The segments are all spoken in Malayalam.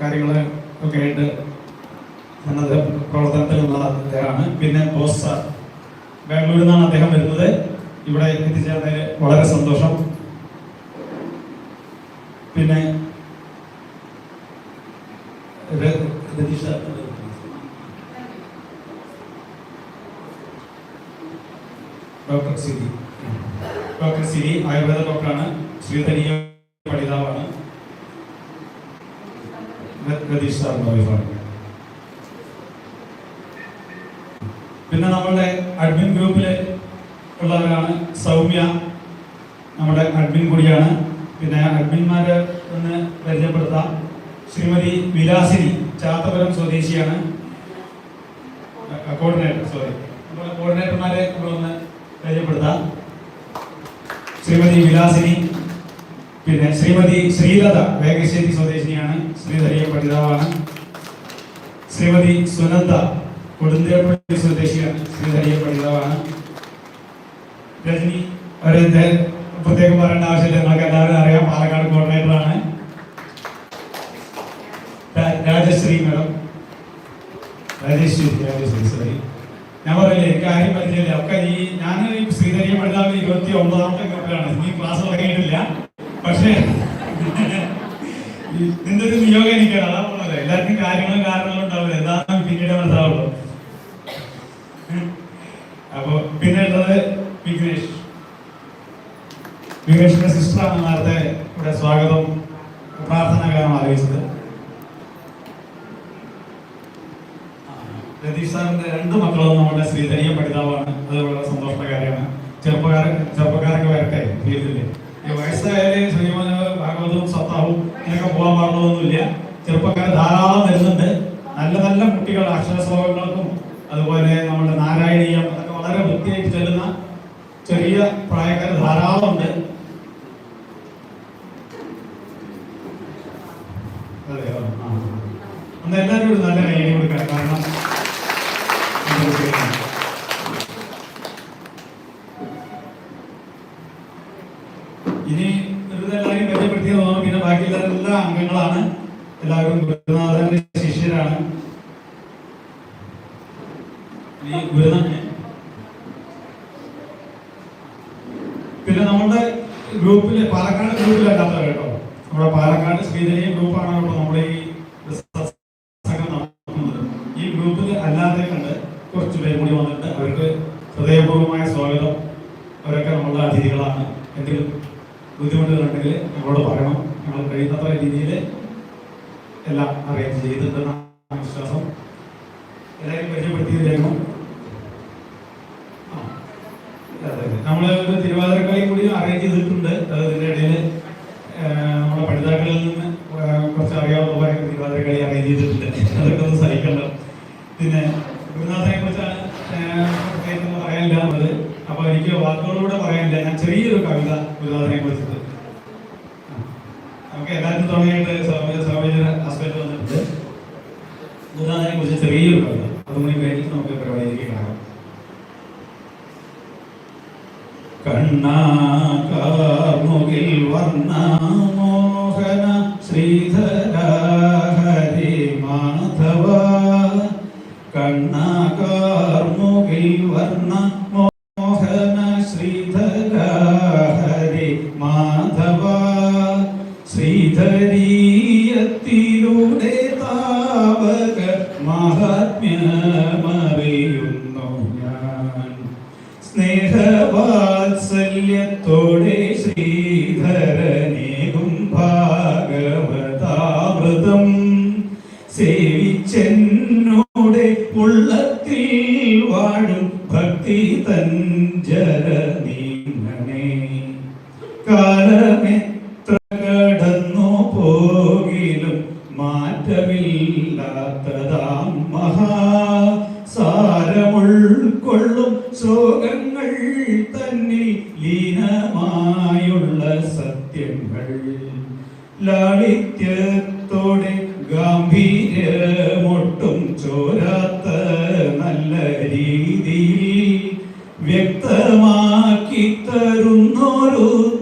കാര്യങ്ങൾ ഒക്കെ ആയിട്ട് എന്നത് പ്രവർത്തനത്തിലുള്ള അദ്ദേഹമാണ് പിന്നെ ബോസ് ബാംഗ്ലൂരിൽ നിന്നാണ് അദ്ദേഹം വരുന്നത്. ഇവിടെ എത്തിച്ചേർന്നതിൽ വളരെ സന്തോഷം. പിന്നെ ര- Ratheesh sir doctor Siri doctor Siri Ayurveda ഡോക്ടറാണ് ശ്രീധരീയ പഠിതാവാണ് ര- രതീഷ് സാറിന്റെ വൈഫാണ് പിന്നെ നമ്മളുടെ അഡ്മിൻ ഗ്രൂപ്പിൽ ഉള്ളവരാണ് സൗമ്യ നമ്മുടെ അഡ്മിൻ കൂടിയാണ് പിന്നെ അഡ്മിന്മാരെ ഒന്ന് പരിചയപ്പെടുത്താം ശ്രീമതി വിലാസിനി ചാത്തപുരം സ്വദേശിയാണ് കോർഡിനേറ്റർ സോറി നമ്മുടെ കോർഡിനേറ്റർമാരെ നമ്മളൊന്ന് പരിചയപ്പെടുത്താം. ശ്രീമതി വിലാസിനി പിന്നെ ശ്രീമതി ശ്രീലത വേഗശ്ശേരി സ്വദേശിനിയാണ്. ശ്രീധരിയ പഠിതാവാണ്. ശ്രീമതി സുനന്ദ കൊടുന്തേപ്പള്ളി സ്വദേശിയാണ്. ശ്രീധരിയ പഠിതാവാണ്. രജനി ഒരു പ്രത്യേകം പറയേണ്ട ആവശ്യമില്ല. നിങ്ങൾക്ക് എല്ലാവരും അറിയാം. പാലക്കാട് കോർഡിനേറ്ററാണ് രാജശ്രീ മാഡം ഞാൻ പറയില്ലേ കാര്യം ആരും ഒക്കെ ഈ ഞാൻ ശ്രീധരിയ പഠിതാവ് ഇരുപത്തി ഒമ്പതാമത്തെ ഗ്രൂപ്പിലാണ് ഈ ക്ലാസ് തുടങ്ങിയിട്ടില്ല. പക്ഷേ നിന്റെ ഒരു നിയോഗം എനിക്കാണ്. അതാ പറഞ്ഞത്. എല്ലാവർക്കും കാര്യങ്ങളും കാരണങ്ങളും ഉണ്ടാവില്ല. എന്താണ് പിന്നീട് മനസ്സിലാവുള്ളൂ. അപ്പൊ പിന്നെ ഉള്ളത് വിഘ്നേഷ്. വിഘ്നേഷിന്റെ സിസ്റ്ററാണ് നേരത്തെ ഇവിടെ സ്വാഗതം പ്രാർത്ഥന കാരണം രതീഷ് സാറിന്റെ രണ്ട് മക്കളും നമ്മുടെ ശ്രീധരിയ പഠിതാവാണ്. അത് വളരെ സന്തോഷമുള്ള കാര്യമാണ്. ചെറുപ്പക്കാരൻ ചെറുപ്പക്കാരൊക്കെ വരട്ടെ വയസ്സായാലും വയസ്സായാൽ ശ്രീമോന ഭാഗവതവും സത്താവും ഇതിനൊക്കെ പോകാൻ പാടുള്ളതൊന്നുമില്ല. ചെറുപ്പക്കാർ ധാരാളം വരുന്നുണ്ട്. നല്ല നല്ല കുട്ടികൾ അക്ഷര ശ്ലോകങ്ങൾക്കും അതുപോലെ നമ്മുടെ നാരായണീയം അതൊക്കെ വളരെ വൃത്തിയായിട്ട് ചെല്ലുന്ന ചെറിയ പ്രായക്കാർ ധാരാളം ഉണ്ട് അതെ ആ, ആ. ഒന്ന് എല്ലാവരും ഒരു നല്ല കൈ കൊടുക്കാം കാരണം ഇനി എല്ലാവരെയും എല്ലാവരും പരിചയപ്പെടുത്തിയ തോന്നുന്നു പിന്നെ ബാക്കിയുള്ള എല്ലാ അംഗങ്ങളാണ്. എല്ലാവരും ഗുരുനാഥന്റെ ശിഷ്യരാണ്. ഈ ഗുരുനാഥൻ പിന്നെ നമ്മുടെ ഗ്രൂപ്പിൽ പാലക്കാട് ഗ്രൂപ്പിലല്ലാത്തവർ കേട്ടോ നമ്മുടെ പാലക്കാട് ശ്രീധരീയ ഗ്രൂപ്പാണ് കേട്ടോ നമ്മുടെ ഈ സത്സംഗം നടത്തുന്നത് ഈ ഗ്രൂപ്പിൽ അല്ലാതെ കണ്ട് കുറച്ച് പേര് കൂടി വന്നിട്ട് അവർക്ക് ഹൃദയപൂർവമായ സ്വാഗതം അവരൊക്കെ നമ്മളുടെ അതിഥികളാണ് എന്തെങ്കിലും ബുദ്ധിമുട്ടുകളുണ്ടെങ്കിൽ ഞങ്ങളോട് പറയണം ഞങ്ങൾ കഴിയുന്നത്ര രീതിയിൽ എല്ലാം അറേഞ്ച് ചെയ്തിട്ടുണ്ടെന്നാണ് വിശ്വാസം എല്ലാവരും പരിചയപ്പെടുത്തിയതായിരുന്നു ആ നമ്മൾ ഒരു തിരുവാതിരക്കളി കൂടി അറേഞ്ച് ചെയ്തിട്ടുണ്ട് അത് ഇതിന്റെ ഇടയിൽ നമ്മുടെ പഠിതാക്കളിൽ നിന്ന് കുറച്ച് കുറച്ച് തിരുവാതിര കളി അറേഞ്ച് ചെയ്തിട്ടുണ്ട്. അതൊക്കെ ഒന്ന് സഹിക്കണം പിന്നെ ഗുരുനാഥനെ കുറിച്ചാണ് പറയാനില്ല അപ്പൊ എനിക്ക് വാക്കുകളിലൂടെ പറയാനില്ല. ഞാൻ ചെറിയൊരു കവിത ഗുരുനാഥനെ കുറിച്ചിട്ട്. നമുക്ക് എല്ലാവരും തുടങ്ങിയിട്ട് സാമൂഹിക ഹസ്ബൻഡ് വന്നിട്ടുണ്ട്. ഗുരുനാഥനെ കുറിച്ച് ചെറിയൊരു കവിത. അതുകൂടി കഴിഞ്ഞിട്ട് നമുക്ക് പരിപാടിയിലേക്ക് കാണാം കണ്ണാകാമുകിൽ ശ്രീധരീയത്തിലൂടെ താവക മഹാത്മ്യമറിയുന്നു ഞാൻ. സ്നേഹവാത്സല്യത്തോടെ ശ്രീധരനേകും ചോരാത്ത നല്ല രീതിയിൽ വ്യക്തമാക്കി തരുന്നൊരുത്തമ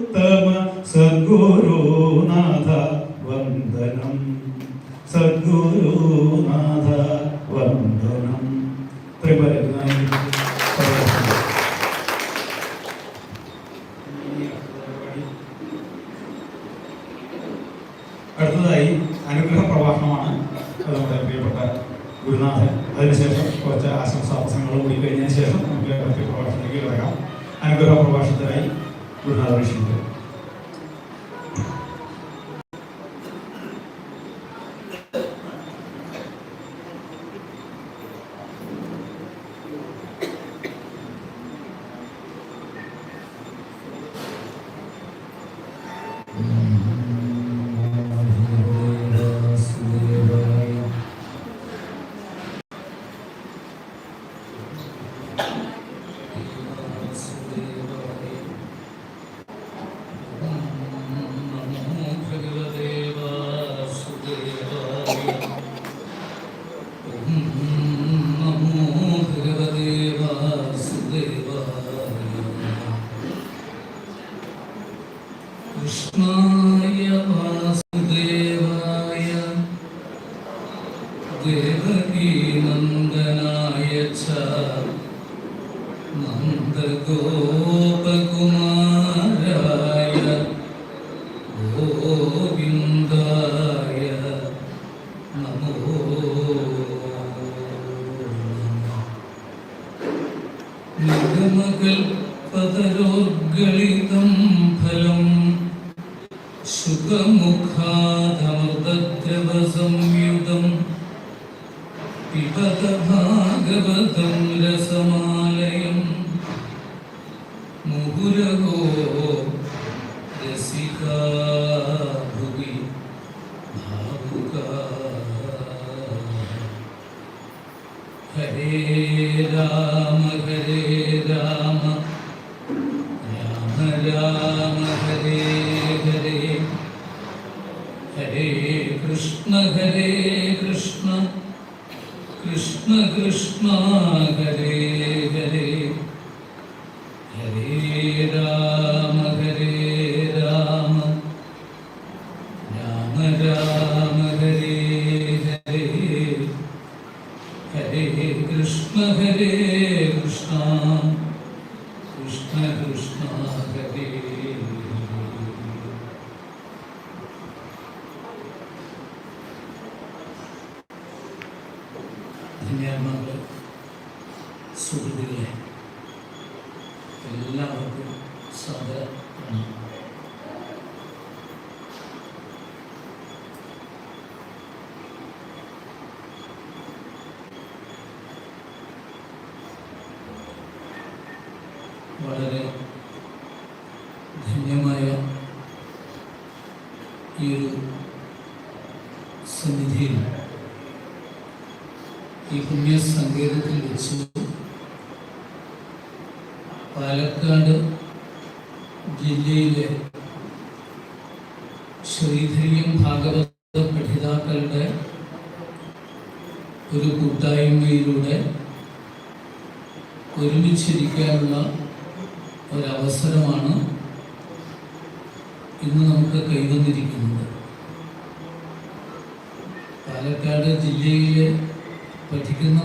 ഹരേ കൃഷ്ണ ഹരേ കൃഷ്ണ. കൃഷ്ണ കൃഷ്ണ ഹരേ വളരെ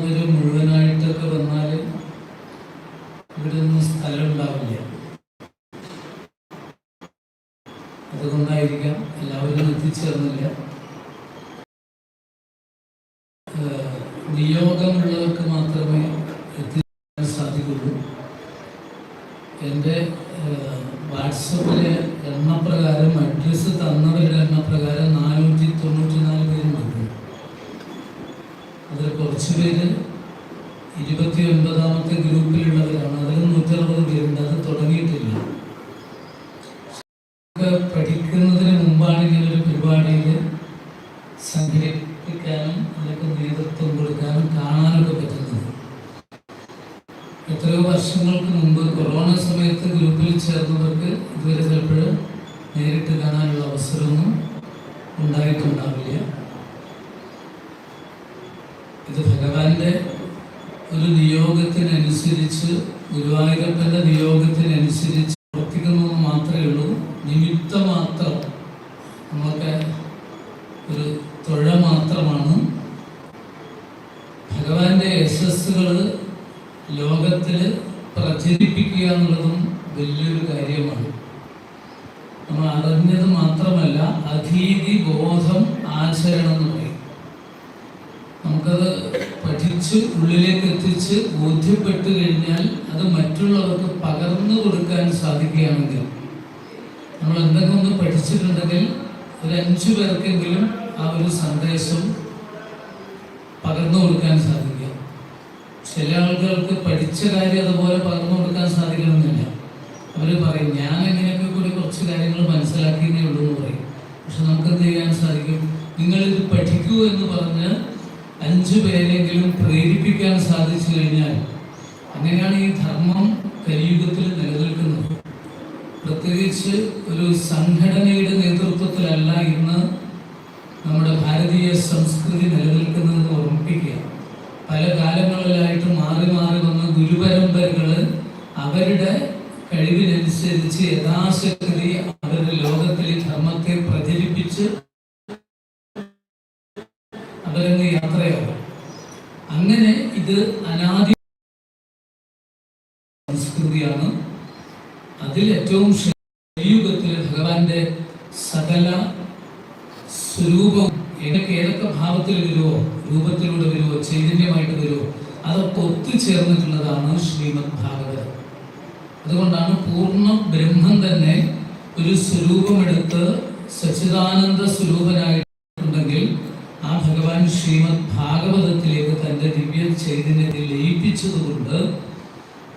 പേര് മുഴുവനായിട്ടൊക്കെ വന്നാൽ ഇവിടെ ഒന്നും സ്ഥലം ഉണ്ടാവില്ല അതുകൊണ്ടായിരിക്കാം എല്ലാവരും എത്തിച്ചേർന്നില്ല വർഷങ്ങൾക്ക് മുമ്പ് കൊറോണ സമയത്ത് ഗ്രൂപ്പിൽ ചേർന്നവർക്ക് ഇതുവരെ ചിലപ്പോൾ നേരിട്ട് കാണാനുള്ള അവസരമൊന്നും ഉണ്ടായിട്ടുണ്ടാവില്ല. ഇത് ഭഗവാന്റെ ഒരു നിയോഗത്തിനനുസരിച്ച് ഗുരുവായൂരപ്പന്റെ നിയോഗത്തിനനുസരിച്ച് പ്രചരിപ്പിക്കുക എന്നുള്ളതും വലിയൊരു കാര്യമാണ്. നമ്മൾ അറിഞ്ഞത് മാത്രമല്ല അധീതി ബോധം ആചരണം എന്ന് പറയും. നമുക്കത് പഠിച്ച് ഉള്ളിലേക്ക് എത്തിച്ച് ബോധ്യപ്പെട്ട് കഴിഞ്ഞാൽ അത് മറ്റുള്ളവർക്ക് പകർന്നു കൊടുക്കാൻ സാധിക്കുകയാണെങ്കിൽ നമ്മൾ എന്തെങ്കിലും ഒന്ന് പഠിച്ചിട്ടുണ്ടെങ്കിൽ ഒരു അഞ്ചു പേർക്കെങ്കിലും ആ ഒരു സന്ദേശം പകർന്നു കൊടുക്കാൻ സാധിക്കുക ചില ആളുകൾക്ക് പഠിച്ച കാര്യം അതുപോലെ പകർന്നു കൊടുക്കാൻ സാധിക്കണമെന്നില്ല. അവർ പറയും ഞാൻ എങ്ങനെയൊക്കെ കൂടി കുറച്ച് കാര്യങ്ങൾ മനസ്സിലാക്കിയേ ഉള്ളൂ എന്ന് പറയും. പക്ഷെ നമുക്ക് എന്ത് ചെയ്യാൻ സാധിക്കും? നിങ്ങൾ ഇത് പഠിക്കൂ എന്ന് പറഞ്ഞ് അഞ്ചു പേരെങ്കിലും പ്രേരിപ്പിക്കാൻ സാധിച്ചു കഴിഞ്ഞാൽ അങ്ങനെയാണ് ഈ ധർമ്മം കലിയുഗത്തിൽ നിലനിൽക്കുന്നത്. പ്രത്യേകിച്ച് ഒരു സംഘടനയുടെ നേതൃത്വത്തിലല്ല ഇന്ന് നമ്മുടെ ഭാരതീയ സംസ്കൃതി നിലനിൽക്കുന്നതെന്ന് ഓർമ്മിപ്പിക്കുക. പല കാലങ്ങളിലായിട്ട് മാറി മാറി വന്ന ഗുരുപരമ്പരകൾ അവരുടെ കഴിവിനനുസരിച്ച് യഥാശക്തി അവരുടെ ലോകത്തിൽ ധർമ്മത്തെ പ്രചരിപ്പിച്ച് അവരങ്ങ് യാത്രയാകും അങ്ങനെ ഇത് അനാദി സംസ്കൃതിയാണ്. അതിൽ ഏറ്റവും സ്വരൂപം ഏതൊക്കെ ഭാവത്തിൽ വരുമോ രൂപത്തിലൂടെ വരുമോ ചൈതന്യമായിട്ട് വരുമോ അതൊക്കെ ഒത്തുചേർന്നിട്ടുള്ളതാണ് ശ്രീമദ് ഭാഗവതം. അതുകൊണ്ടാണ് പൂർണ ബ്രഹ്മം തന്നെ ഒരു സ്വരൂപമെടുത്ത് സച്ചിദാനന്ദ സ്വരൂപനായിട്ടുണ്ടെങ്കിൽ ആ ഭഗവാൻ ശ്രീമദ് ഭാഗവതത്തിലേക്ക് തന്റെ ദിവ്യ ചൈതന്യത്തെ ലയിപ്പിച്ചതുകൊണ്ട്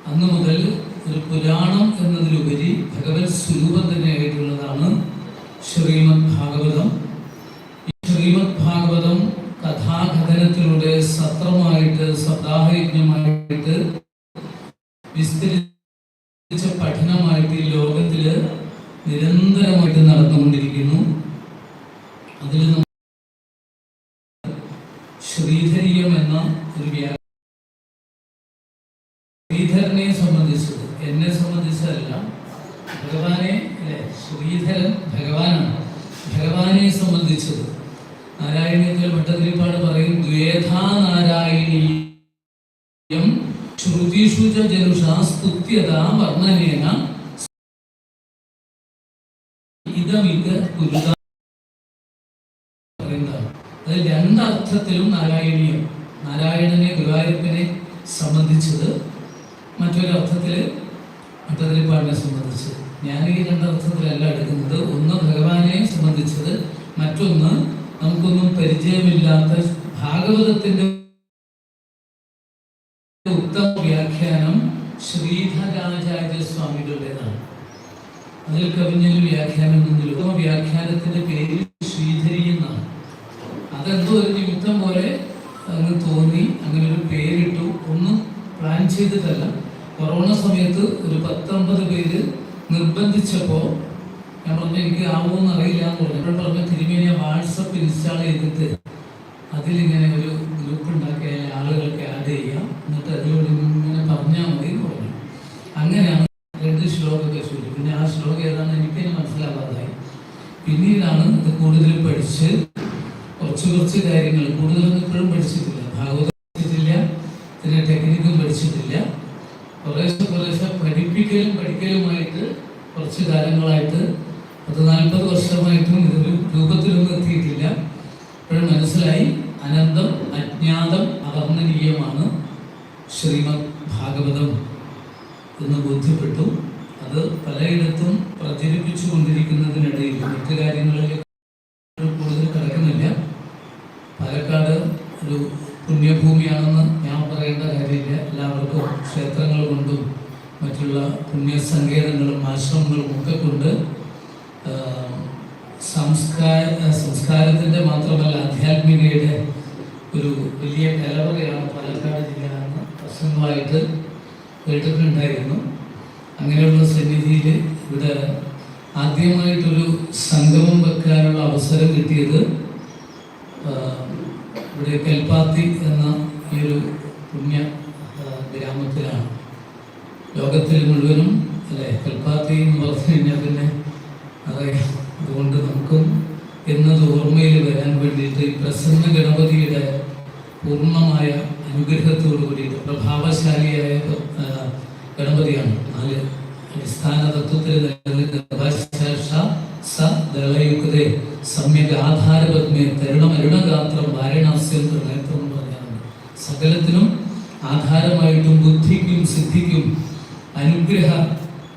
അന്നു മുതൽ ഒരു പുരാണം എന്നതിലുപരി ഭഗവത് സ്വരൂപം തന്നെയായിട്ടുള്ളതാണ് ശ്രീമദ് ഭാഗവതം ഈ ശ്രീമദ് ഭാഗവതം കഥാകഥനത്തിലൂടെ സത്രമായിട്ട് സപ്താഹയജ്ഞമായിട്ട് വിസ്തരിച്ച പഠനമായിട്ട് ഈ ലോകത്തിൽ നിരന്തരമായിട്ട് നടന്നുകൊണ്ടിരിക്കുന്നു അതിൽ നമ്മൾ ശ്രീധരീയം എന്ന ഒരു വ്യാ ശ്രീധരനെ സംബന്ധിച്ചത് എന്നെ സംബന്ധിച്ചതല്ല ഭഗവാനെ അല്ലെ ശ്രീധരൻ ഭഗവാനാണ് ഭഗവാനെ സംബന്ധിച്ചത് നാരായണീയത്തിൽ ഭട്ടതിരിപ്പാട് പറയും ദ്വേധാ നാരായണീയം ശ്രുതിഷു ച ജനുഷാ സ്തുത്യത വർണനേന ഇതമിത് ഗുരുത പറയുന്നതാണ് അത് രണ്ടർത്ഥത്തിലും നാരായണീയം നാരായണനെ ഗുരുവായൂരപ്പനെ സംബന്ധിച്ചത് മറ്റൊരർത്ഥത്തിൽ അട്ടതിരിപ്പാടിനെ സംബന്ധിച്ച്. ഞാൻ ഈ രണ്ടർത്ഥത്തിലല്ല എടുക്കുന്നത്. ഒന്ന് ഭഗവാനെ സംബന്ധിച്ചത് മറ്റൊന്ന് നമുക്കൊന്നും പരിചയമില്ലാത്ത ഭാഗവതത്തിന്റെ ഉത്തമ വ്യാഖ്യാനം ശ്രീധരാചാര്യ സ്വാമികളുടേതാണ് അതിൽ കവിഞ്ഞൊരു വ്യാഖ്യാനം ഉത്തമ വ്യാഖ്യാനത്തിന്റെ പേര് ശ്രീധരി എന്നാണ് അതെന്തോ ഒരു നിമിത്തം പോലെ അങ്ങ് തോന്നി അങ്ങനെ ഒരു പേരിട്ടു ഒന്നും ചെയ്തിട്ടല്ല. കൊറോണ സമയത്ത് ഒരു പത്തൊമ്പത് പേര് നിർബന്ധിച്ചപ്പോൾ ഞാൻ പറഞ്ഞു എനിക്ക് ആവുമെന്ന് അറിയില്ല എന്ന് പറഞ്ഞു. പറഞ്ഞു തിരുമേനി വാട്സപ്പ് ഇൻസ്റ്റാൾ ചെയ്തിട്ട് അതിലിങ്ങനെ ഒരു ഗ്രൂപ്പ് ഉണ്ടാക്കി ആളുകൾക്ക് ആഡ് ചെയ്യാം. എന്നിട്ട് അതിലൂടെ ഇങ്ങനെ പറഞ്ഞാൽ മതി എന്ന് പറഞ്ഞു. അങ്ങനെയാണ് രണ്ട് ശ്ലോകമൊക്കെ ചൊല്ലി. പിന്നെ ആ ശ്ലോകം ഏതാണെന്ന് എനിക്ക് തന്നെ മനസ്സിലാവാതായി. പിന്നീടാണ് ഇത് കൂടുതൽ പഠിച്ച് കുറച്ച് കുറച്ച് കാര്യങ്ങൾ കൂടുതലൊന്നും ഇപ്പോഴും പഠിച്ചിട്ടില്ല. ഭാഗവതം കുറച്ച് കാലങ്ങളായിട്ട് പത്ത് നാൽപ്പത് വർഷമായിട്ടും ഇതൊരു രൂപത്തിലൊന്നും എത്തിയിട്ടില്ല ഇപ്പോഴും മനസ്സിലായി അനന്തം അജ്ഞാതം അവർണനീയമാണ് ശ്രീമദ് ഭാഗവതം എന്ന് ബോധ്യപ്പെട്ടു അത് പലയിടത്തും പ്രചരിപ്പിച്ചു കൊണ്ടിരിക്കുന്നതിനിടയിൽ മറ്റു കാര്യങ്ങളിലേക്ക് കൂടുതൽ കിടക്കുന്നില്ല പാലക്കാട് ഒരു പുണ്യഭൂമിയാണെന്ന് ഞാൻ പറയേണ്ട കാര്യമില്ല എല്ലാവർക്കും ക്ഷേത്രങ്ങൾ കൊണ്ടും മറ്റുള്ള പുണ്യസങ്കേതങ്ങളും ആശ്രമങ്ങളും ഒക്കെ കൊണ്ട് സംസ്കാര സംസ്കാരത്തിന്റെ മാത്രമല്ല ആധ്യാത്മികയുടെ ഒരു വലിയ കലവറയാണ് പാലക്കാട് ജില്ല എന്ന് വർഷങ്ങളായിട്ട് കേട്ടിട്ടുണ്ടായിരുന്നു. അങ്ങനെയുള്ള സന്നിധിയിൽ ഇവിടെ ആദ്യമായിട്ടൊരു സംഗമം വെക്കാനുള്ള അവസരം കിട്ടിയത് ഇവിടെ കൽപ്പാത്തി എന്ന ഈ ഒരു പുണ്യ ഗ്രാമത്തിലാണ്. ലോകത്തിൽ മുഴുവനും അല്ലെ? കൽപ്പാത്തി എന്ന് പറഞ്ഞു കഴിഞ്ഞാൽ പിന്നെ അറിയാം അതുകൊണ്ട് നമുക്കും എന്നത് ഓർമ്മയിൽ വരാൻ വേണ്ടിയിട്ട് പ്രസന്ന ഗണപതിയുടെ പൂർണമായ അനുഗ്രഹത്തോടു കൂടിയിട്ട് പ്രഭാവശാലിയായ ഗണപതിയാണ്. നാല് അടിസ്ഥാന തത്വത്തിൽ നിലനിൽക്കുന്നതേ സമ്യക് ആധാരപത്മേ തരുണം അരുണഗാത്രം വാരണാസ്യം നേത്രം എന്ന് പറയാറുണ്ട്. സകലത്തിനും ആധാരമായിട്ടും ബുദ്ധിക്കും സിദ്ധിക്കും അനുഗ്രഹ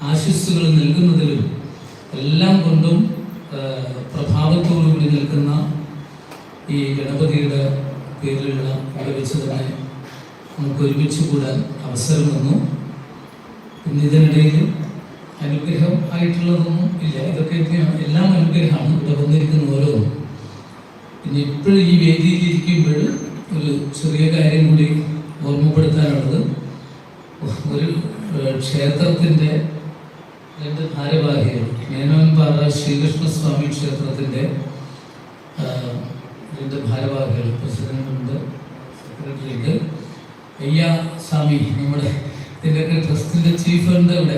ആശസ്സുകൾ നൽകുന്നതിലും എല്ലാം കൊണ്ടും പ്രഭാവത്തോടുകൂടി നിൽക്കുന്ന ഈ ഗണപതിയുടെ പേരിലുള്ള ഇവിടെ വെച്ച് തന്നെ നമുക്ക് ഒരുമിച്ച് കൂടാൻ അവസരം വന്നു പിന്നെ ഇതിനിടയിൽ അനുഗ്രഹം ആയിട്ടുള്ളതൊന്നും ഇല്ല. ഇതൊക്കെ എല്ലാം അനുഗ്രഹമാണ്. ഇവിടെ വന്നിരിക്കുന്ന ഓരോന്നും പിന്നെ ഇപ്പോഴും ഈ വേദിയിൽ ഇരിക്കുമ്പോൾ ഒരു ചെറിയ കാര്യം കൂടി ഓർമ്മപ്പെടുത്താനുള്ളത്. ഒരു ക്ഷേത്രത്തിന്റെ രണ്ട് ഭാരവാഹികൾ മേനോൻപാറ ശ്രീകൃഷ്ണസ്വാമി ക്ഷേത്രത്തിന്റെ എന്റെ ഭാരവാഹികൾ പ്രസിഡന്റുണ്ട് സെക്രട്ടറിയുണ്ട്. അയ്യ സ്വാമി നമ്മുടെ ഇതിന്റെയൊക്കെ ട്രസ്റ്റിന്റെ ചീഫ് ഉണ്ട് ഇവിടെ.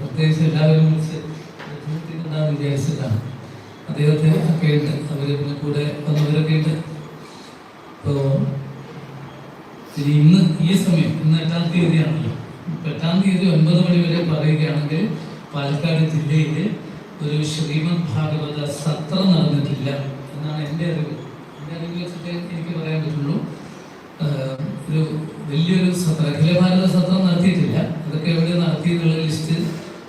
പ്രത്യേകിച്ച് എല്ലാവരും വിളിച്ച് ഉണ്ടാകുന്ന വിചാരിച്ചിട്ടാണ്. അദ്ദേഹത്തെ ഒക്കെ ഉണ്ട്. അവർ പിന്നെ കൂടെ വന്നവരൊക്കെ ഉണ്ട്. ഇപ്പോൾ ഇന്ന് ഈ സമയം ഇന്ന് എട്ടാം തീയതിയാണല്ലോ. എട്ടാം തീയതി ഒൻപത് മണി വരെ പറയുകയാണെങ്കിൽ പാലക്കാട് ജില്ലയിൽ ഒരു ശ്രീമദ് ഭാഗവത സത്രം നടന്നിട്ടില്ല എന്നാണ് എന്റെ അറിവ്. എന്റെ അറിവ് വെച്ചിട്ട് എനിക്ക് പറയാൻ പറ്റുള്ളൂ. ഒരു വലിയൊരു സത്രം അഖില ഭാരത സത്രം നടത്തിയിട്ടില്ല. അതൊക്കെ എവിടെ നടത്തി എന്നുള്ള ലിസ്റ്റ്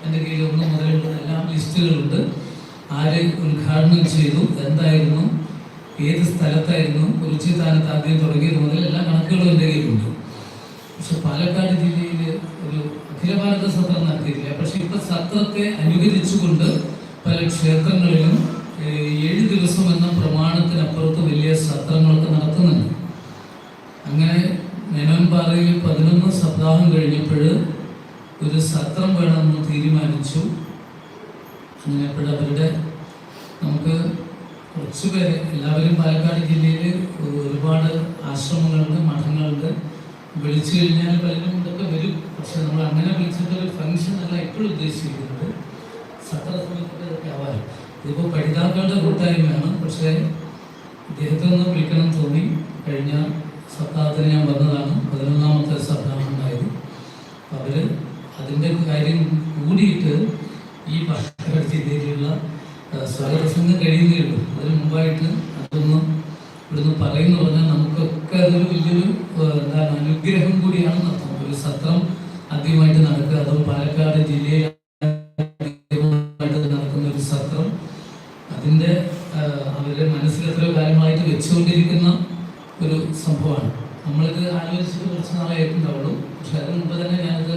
എന്റെ കയ്യിൽ ഒന്ന് മുതലുള്ള എല്ലാം ലിസ്റ്റുകളുണ്ട്. ആര് ഉദ്ഘാടനം ചെയ്തു എന്തായിരുന്നു ഏത് സ്ഥലത്തായിരുന്നു കുറിച്ചിത്താനത്ത് ആദ്യം തുടങ്ങിയത് മുതൽ എല്ലാ കണക്കുകളും എന്റെ കയ്യിലുണ്ട്. പക്ഷെ പാലക്കാട് ജില്ലയിൽ ഒരു അഖില ഭാരത സത്രം നടത്തിയിട്ടില്ല. പക്ഷെ ഇപ്പൊ സത്രത്തെ അനുകരിച്ചുകൊണ്ട് പല ക്ഷേത്രങ്ങളിലും ഏഴ് ദിവസം എന്ന പ്രമാണത്തിനപ്പുറത്ത് വലിയ സത്രങ്ങളൊക്കെ നടത്തുന്നുണ്ട്. അങ്ങനെ മേനോൻപാറയിൽ പതിനൊന്ന് സപ്താഹം കഴിഞ്ഞപ്പോൾ ഒരു സത്രം വേണമെന്ന് തീരുമാനിച്ചു. അങ്ങനെ അവരുടെ നമുക്ക് കുറച്ചുപേരെ എല്ലാവരും പാലക്കാട് ജില്ലയിൽ ഒരുപാട് ആശ്രമങ്ങളുണ്ട് മഠങ്ങളുണ്ട്. വിളിച്ചു കഴിഞ്ഞാൽ പലരും ഇതൊക്കെ വരും. പക്ഷെ നമ്മൾ അങ്ങനെ വിളിച്ചിട്ട് ഒരു ഫംഗ്ഷൻ അല്ല എപ്പോഴും ഉദ്ദേശിക്കുന്നത്. സത്ര സമയത്തൊക്കെ ഇതൊക്കെ ആവാം. ഇതിപ്പോൾ പഠിതാക്കളുടെ കൂട്ടായ്മയാണ്. പക്ഷേ ഇദ്ദേഹത്തെ ഒന്ന് വിളിക്കണം തോന്നി. കഴിഞ്ഞ സപ്താഹത്തിന് ഞാൻ വന്നതാണ്. പതിനൊന്നാമത്തെ സപ്താഹം ഉണ്ടായത്. അവർ അതിന്റെ കാര്യം കൂടിയിട്ട് ഈ പാലക്കാട് ജില്ലയിലുള്ള സ്വാഗത കഴിയുന്നേ ഉള്ളൂ. അതിന് മുമ്പായിട്ട് അതൊന്ന് ഇവിടുന്ന് പറയുന്നു പറഞ്ഞാൽ നമുക്കൊക്കെ അതൊരു വലിയൊരു അനുഗ്രഹം കൂടിയാണ് നടത്തുന്നത് ഒരു സത്രം ആദ്യമായിട്ട് നടക്കുക. അതും പാലക്കാട് ജില്ലയിൽ ആദ്യമായിട്ട് നടക്കുന്ന ഒരു സത്രം. അതിന്റെ അവരുടെ മനസ്സിൽ എത്രയോ കാര്യമായിട്ട് വെച്ചുകൊണ്ടിരിക്കുന്ന ഒരു സംഭവമാണ്. നമ്മളിത് ആലോചിച്ചിട്ട് കുറച്ച് നാളായിട്ടുണ്ടാവുള്ളൂ. പക്ഷെ അതിന് മുമ്പ് തന്നെ ഞാനത്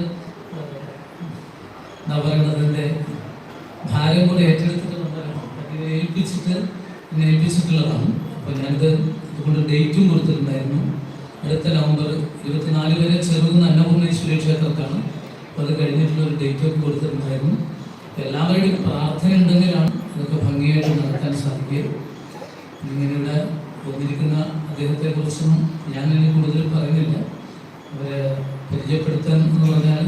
എന്താ പറയുന്നത് ഭാരം കൂടെ ഏറ്റെടുത്തിട്ട് അതിനെ ഏൽപ്പിച്ചിട്ട് ഏൽപ്പിച്ചിട്ടുള്ളതാണ്. അപ്പോൾ ഞാനിത് അതുകൊണ്ട് ഡേറ്റും കൊടുത്തിട്ടുണ്ടായിരുന്നു. അടുത്ത നവംബർ ഇരുപത്തിനാല് വരെ ചെറുകുന്ന അന്നപൂർണേശ്വരി ക്ഷേത്രത്താണ് അപ്പോൾ അത് കഴിഞ്ഞിട്ടുള്ള ഒരു ഡേറ്റ് കൊടുത്തിട്ടുണ്ടായിരുന്നു എല്ലാവരുടെയും പ്രാർത്ഥന ഉണ്ടെങ്കിലാണ് അതൊക്കെ ഭംഗിയായിട്ട് നടത്താൻ സാധിക്കുക. ഇങ്ങനെയുള്ള വന്നിരിക്കുന്ന അദ്ദേഹത്തെ കുറിച്ചൊന്നും ഞാൻ ഇനി കൂടുതൽ പറയുന്നില്ല. അവരെ പരിചയപ്പെടുത്താൻ എന്ന് പറഞ്ഞാൽ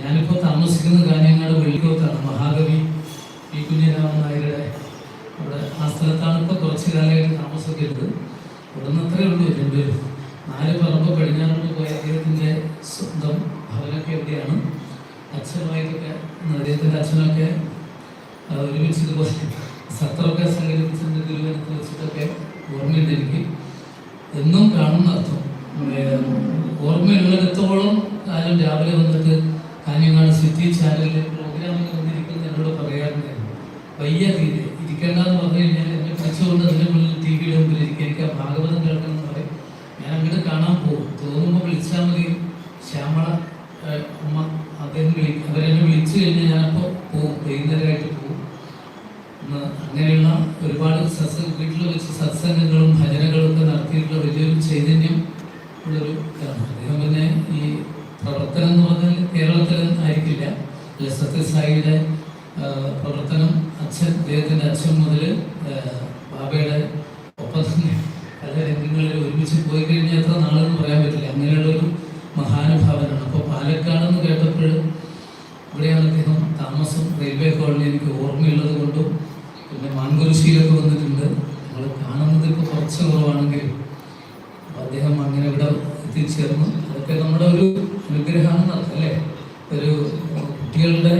ഞാനിപ്പോൾ താമസിക്കുന്ന കാഞ്ഞങ്ങാട് വെള്ളിക്കോത്താണ്. മഹാകവി പി. കുഞ്ഞിരാമൻ നായരുടെ അവിടെ ആ സ്ഥലത്താണ് ഇപ്പോൾ കുറച്ച് കാലമായിട്ട് താമസിക്കരുത് ഉടനത്രേ ഉള്ളൂ രണ്ടുപേരും. നാല് പറമ്പ് പടിഞ്ഞാറോട്ട് പോയ അദ്ദേഹത്തിന്റെ സ്വന്തം ഭവനൊക്കെ എവിടെയാണ്? അച്ഛനുമായിട്ടൊക്കെ അദ്ദേഹത്തിന്റെ അച്ഛനൊക്കെ ഒരുമിച്ച് സത്രമൊക്കെ സംഘടിപ്പിച്ചിട്ടുണ്ട് തിരുവനന്തപുരത്ത് വെച്ചിട്ടൊക്കെ ഓർമ്മയുണ്ട് എനിക്ക്. എന്നും കാണുന്ന അർത്ഥം ഓർമ്മയുള്ളിടത്തോളം കാലം രാവിലെ വന്നിട്ട് കാഞ്ഞങ്ങാട് സിറ്റി ചാനലിലെ പ്രോഗ്രാമിൽ വന്നിരിക്കുന്ന എന്നോട് പറയാറുണ്ടായിരുന്നു വയ്യ തീരെ ഇരിക്കേണ്ടെന്ന് പറഞ്ഞു കഴിഞ്ഞാൽ എന്നെ പിടിച്ചുകൊണ്ട് അതിന്റെ മുന്നിൽ ടി വിയുടെ മുമ്പിൽ ഇരിക്കുക എനിക്ക് ഭാഗവതം കേൾക്കണം എന്ന് പറയും. ഞാൻ അങ്ങോട്ട് കാണാൻ പോകും. തോന്നുമ്പോൾ വിളിച്ചാൽ മതി. ശ്യാമള അമ്മ അദ്ദേഹം വിളി അവരെന്നെ വിളിച്ചു കഴിഞ്ഞാൽ ഞാനപ്പോൾ പോകും വൈകുന്നേരമായിട്ട് ഇന്ന് അങ്ങനെയുള്ള ഒരുപാട് സത്സ വീട്ടിൽ വെച്ച് സത്സംഗങ്ങളും ഭജനകളും ഒക്കെ നടത്തിയിട്ടുള്ള വലിയൊരു ചൈതന്യം ഉള്ളൊരു ഇതാണ്. അദ്ദേഹം പിന്നെ ഈ പ്രവർത്തനം എന്ന് പറഞ്ഞാൽ കേരളത്തിൽ ആയിരിക്കില്ല. സത്യസായിയുടെ പ്രവർത്തനം അച്ഛൻ അദ്ദേഹത്തിന്റെ അച്ഛൻ മുതൽ കുറച്ച് കുറവാണെങ്കിലും അദ്ദേഹം അങ്ങനെ ഇവിടെ എത്തിച്ചേർന്നു. അതൊക്കെ നമ്മുടെ ഒരു അനുഗ്രഹമാണ് അല്ലേ? ഒരു കുട്ടികളുടെ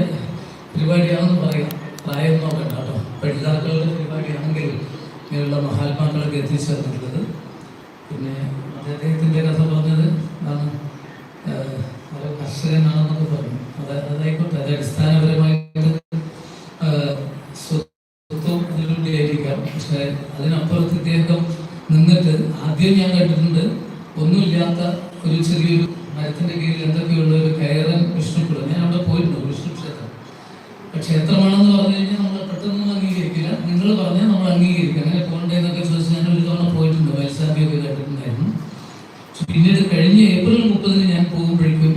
പരിപാടിയാണെന്ന് പറയാം. പ്രായം നോക്കണ്ട കേട്ടോ. പഠിതാക്കളുടെ പരിപാടിയാണെങ്കിൽ ഇങ്ങനെയുള്ള മഹാത്മാക്കളൊക്കെ എത്തിച്ചേർന്നിട്ടുള്ളത്. പിന്നീട് കഴിഞ്ഞ ഏപ്രിൽ മുപ്പതിന് ഞാൻ പോകുമ്പോഴേക്കും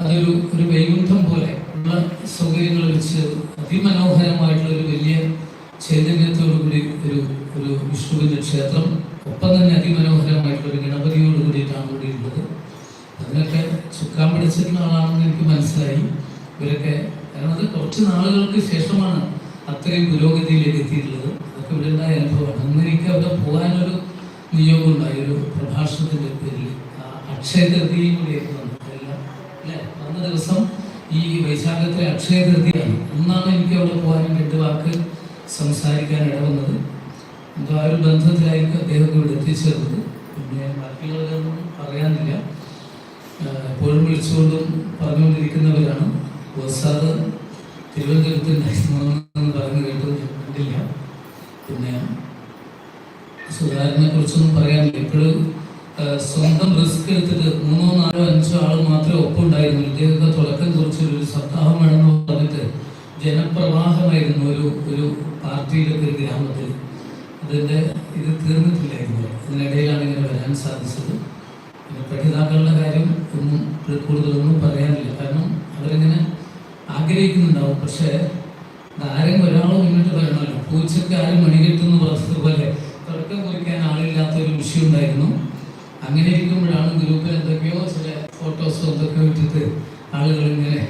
അതൊരു ഒരു വൈകുണ്ഠം പോലെ ഉള്ള സൗകര്യങ്ങൾ വെച്ച് അതിമനോഹരമായിട്ടുള്ള ഒരു വലിയ ചൈതന്യത്തോടുകൂടി ഒരു ഒരു വിഷ്ണുവിന്റെ ക്ഷേത്രം ഒപ്പം തന്നെ അതിമനോഹരമായിട്ടുള്ള ഒരു ഗണപതിയോട് കൂടിയിട്ടാണ് ഇവിടെ ഉള്ളത്. അതിനൊക്കെ ചുക്കാൻ പിടിച്ചിരുന്ന ആളാണെന്ന് എനിക്ക് മനസ്സിലായി. ഇവരൊക്കെ കാരണം അത് കുറച്ച് നാളുകൾക്ക് ശേഷമാണ് അത്രയും പുരോഗതിയിലേക്ക് എത്തിയിട്ടുള്ളത്. അതൊക്കെ ഇവിടെ ഉണ്ടായ അനുഭവമാണ്. അന്ന് എനിക്ക് അവിടെ പോകാനൊരു നിയോഗം ഉണ്ടായി ഒരു പ്രഭാഷണത്തിന്റെ പേരിൽ അക്ഷയതൃതിയും അക്ഷയ തൃതീയും കൂടി ആയിരുന്നു എല്ലാം അന്ന ദിവസം ഈ വൈശാഖത്തിലെ അക്ഷയ തൃതീയാണ് അന്നാണ് എനിക്ക് അവിടെ പോകാനും രണ്ട് വാക്ക് സംസാരിക്കാൻ ഇടവന്നത്. എന്തോ ആ ഒരു ബന്ധത്തിലായിരിക്കും അദ്ദേഹം ഇവിടെ എത്തിച്ചേർന്നത്. പിന്നെ ബാക്കിയുള്ളവരൊന്നും പറയാനില്ല. എപ്പോഴും വിളിച്ചുകൊണ്ടും പറഞ്ഞുകൊണ്ടിരിക്കുന്നവരാണ്. ബോസാദ് തിരുവനന്തപുരത്ത് പറഞ്ഞു കണ്ടില്ല. പിന്നെ സുധാകരനെ കുറിച്ചൊന്നും പറയാനില്ല. ഇപ്പോഴും സ്വന്തം റിസ്ക് എടുത്തിട്ട് മൂന്നോ നാലോ അഞ്ചോ ആൾ മാത്രമേ ഒപ്പുണ്ടായിരുന്നു ഇദ്ദേഹത്തെ തുടക്കം കുറിച്ചൊരു സപ്താഹം വേണമെന്ന് പറഞ്ഞിട്ട് ജനപ്രവാഹമായിരുന്നു ഒരു ഒരു പാർട്ടിയിലൊക്കെ ഒരു ഗ്രാമത്തിൽ. അതിന്റെ ഇത് തീർന്നിട്ടില്ലായിരുന്നു. അതിനിടയിലാണ് ഇങ്ങനെ വരാൻ സാധിച്ചത്. പിന്നെ പഠിതാക്കളുടെ കാര്യം ഒന്നും കൂടുതലൊന്നും പറയാനില്ല. കാരണം അവരിങ്ങനെ ആഗ്രഹിക്കുന്നുണ്ടാവും. പക്ഷേ ആരെങ്കിലും ഒരാൾ മുന്നിട്ട് വരണമല്ലോ പൂച്ചയ്ക്ക് ആരും മണികെട്ടുന്ന പറഞ്ഞതുപോലെ തുടക്കം കുറിക്കാൻ ആളില്ലാത്ത ഒരു വിഷയം ഉണ്ടായിരുന്നു അങ്ങനെ ഇരിക്കുമ്പോഴാണ് ഗ്രൂപ്പിൽ എന്തൊക്കെയോ ചില ഫോട്ടോസോ എന്തൊക്കെയോ ഇട്ടിട്ട് ആളുകൾ ഇങ്ങനെ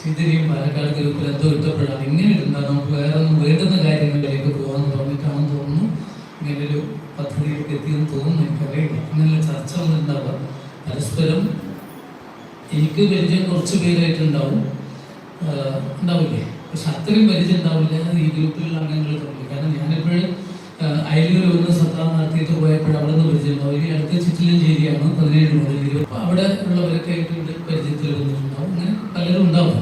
ചിതിരിയും പാലക്കാട് ഗ്രൂപ്പിൽ എന്തോ ഇട്ടപ്പോഴാണ് ഇങ്ങനെ ഇരുന്നാൽ നമുക്ക് വേറെ ഒന്നും വേണ്ടുന്ന കാര്യങ്ങളിലേക്ക് പോകാൻ തുടങ്ങിയിട്ടാണെന്ന് തോന്നുന്നു. ഇങ്ങനെ ഒരു പദ്ധതിയിലേക്ക് എത്തിയെന്ന് തോന്നുന്നു. എനിക്കറിയില്ല. ഇങ്ങനെയുള്ള ചർച്ച വന്നിട്ടുണ്ടാവുക പരസ്പരം എനിക്ക് പരിചയം കുറച്ച് പേരായിട്ടുണ്ടാവും ഉണ്ടാവില്ലേ? പക്ഷെ അത്രയും പരിചയം ഉണ്ടാവില്ല. ഈ ഗ്രൂപ്പിലുള്ള അംഗങ്ങൾ തമ്മിൽ. കാരണം ഞാനെപ്പോഴും അയലൂർ ഒന്ന് സത്താം നടത്തിയിട്ട് പോയപ്പോൾ അവിടെ നിന്ന് പരിചയമുണ്ടാവും. ഈ അടുത്ത ചിറ്റിലഞ്ചേരിയാണ് പതിനേഴ് മുതൽ ഇരുപത്. അപ്പോൾ അവിടെ ഉള്ളവരൊക്കെ ആയിട്ട് ഇവിടെ പരിചയത്തിൽ വന്നിട്ടുണ്ടാവും. അങ്ങനെ പലരും ഉണ്ടാവും.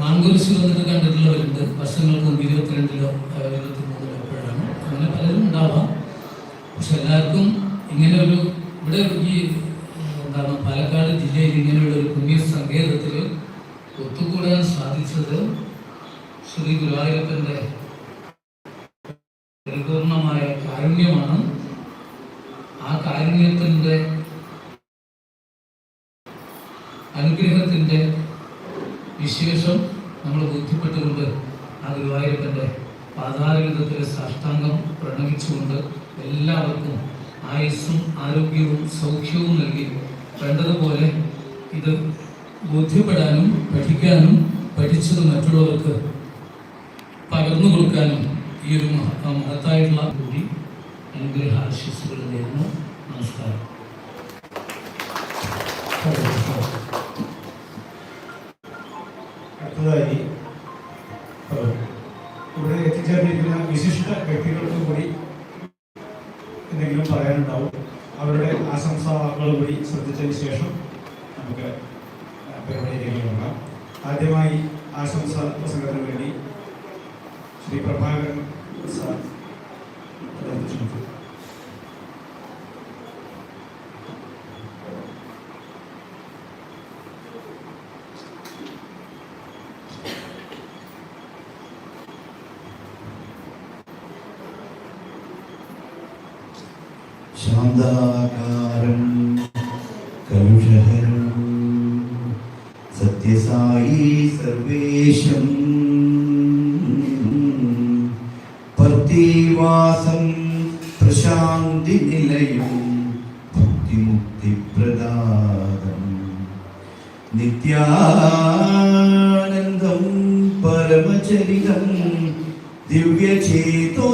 മാങ്കുരിശി വന്നിട്ട് കണ്ടിട്ടുള്ളവരുണ്ട്. വർഷങ്ങൾക്ക് മുമ്പ് ഇരുപത്തിരണ്ടിലോ ഇരുപത്തി മൂന്നിലോ എപ്പോഴാണ്. അങ്ങനെ പലരും ഉണ്ടാവാം. പക്ഷെ എല്ലാവർക്കും ഇങ്ങനെ ഒരു ഇവിടെ ഈ എന്താണ് പാലക്കാട് ജില്ലയിൽ ഇങ്ങനെയുള്ള ഒരു പുണ്യ സങ്കേതത്തിൽ ഒത്തുകൂടാൻ സാധിച്ചത് ശ്രീ ഗുരുവായൂരപ്പന്റെ പരിപൂർണമായ കാരുണ്യമാണ്. ആ കാരുണ്യത്തിന്റെ അനുഗ്രഹത്തിന്റെ വിശേഷം നമ്മൾ ബോധ്യപ്പെട്ടുകൊണ്ട് ആ ഗുരുവായൂരപ്പന്റെ പാതാരവിധത്തിലെ സാഷ്ടാംഗം പ്രണമിച്ചുകൊണ്ട് എല്ലാവർക്കും ആയുസ്സും ആരോഗ്യവും സൗഖ്യവും നൽകി വേണ്ടതുപോലെ ഇത് ബോധ്യപ്പെടാനും പഠിക്കാനും പഠിച്ചത് മറ്റുള്ളവർക്ക് പകർന്നു കൊടുക്കാനും ഈ ഒരു മഹത്തായിട്ടുള്ള കൂടി അനുഗ്രഹ ആശിസ്സുകൾ നേരുന്നു. നമസ്കാരം. അടുത്തതായി ഇവിടെ എത്തിച്ചേർന്നിരിക്കുന്ന വിശിഷ്ട വ്യക്തികൾക്ക് കൂടി എന്തെങ്കിലും പറയാനുണ്ടാവും. അവരുടെ ആശംസകൾ കൂടി ശ്രദ്ധിച്ചതിന് ശേഷം നമുക്ക് പരിപാടിയിലേക്ക് നോക്കാം ആദ്യമായി ആശംസ പ്രസംഗത്തിന് വേണ്ടി ശ്രീ പ്രഭാകരൻ Sorry. നിത്യാനന്ദം പരമചരിതം ദിവ്യചേതോ